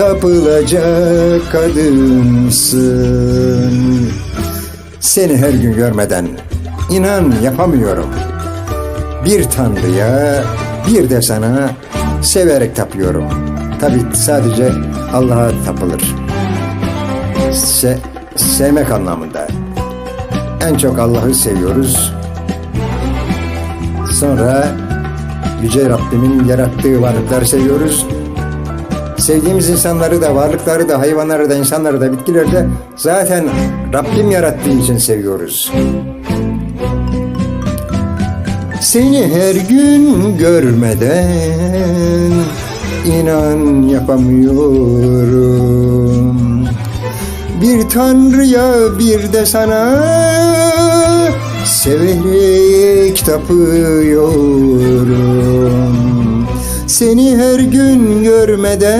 tapılacak kadımsın. Seni her gün görmeden inan yapamıyorum. Bir tanrıya bir de sana severek tapıyorum. Tabi sadece Allah'a tapılır. Se sevmek anlamında. En çok Allah'ı seviyoruz. Sonra Yüce Rabbimin yarattığı varlıkları seviyoruz. Sevdiğimiz insanları da, varlıkları da, hayvanları da, insanları da, bitkileri de zaten Rabbim yarattığı için seviyoruz. Seni her gün görmeden inan yapamıyorum. Bir tanrıya bir de sana severek tapıyorum. Seni her gün görmeden